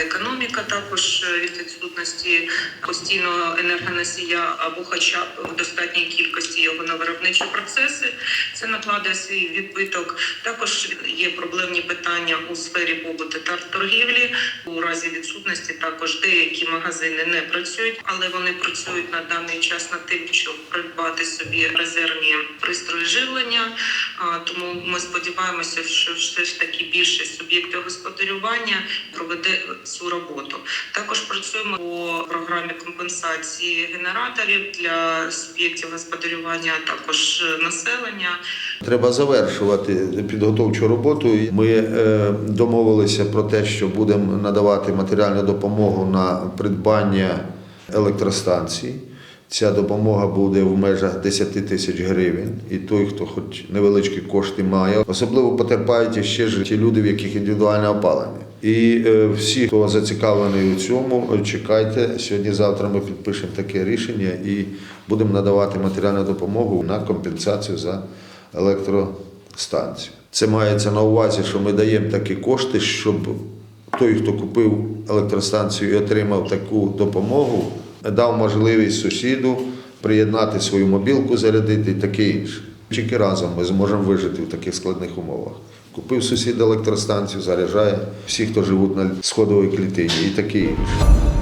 економіка також е, від відсутності постійного енергоносія або хоча б в достатній кількості його на виробничі процеси. Це накладає свій відбиток. Також є проблемні питання у сфері побуту та торгівлі. У разі відсутності також деякі магазини не працюють, але вони працюють на даний час над тим, щоб придбати собі резервні пристрої живлення. Тому ми сподіваємося, що все ж таки більше суб'єктів господарювання проведе цю роботу. Також працюємо по програмі компенсації генераторів для суб'єктів господарювання, а також е, населення. Треба завершувати підготовчу роботу. Ми е, домовилися про те, що будемо надавати матеріальну допомогу на придбання електростанцій. Ця допомога буде в межах 10 тисяч гривень. І той, хто хоч невеличкі кошти має, особливо потерпають ще ж ті люди, в яких індивідуальне опалення. І е, всі, хто зацікавлений у цьому, чекайте. Сьогодні-завтра ми підпишемо таке рішення і будемо надавати матеріальну допомогу на компенсацію за електростанцію. Це мається на увазі, що ми даємо такі кошти, щоб той, хто купив електростанцію і отримав таку допомогу, дав можливість сусіду приєднати свою мобілку, зарядити і таке інше. Тільки разом ми зможемо вижити в таких складних умовах. Купив сусід електростанцію, заряджає всі, хто живуть на сходовій клітині і таке інше.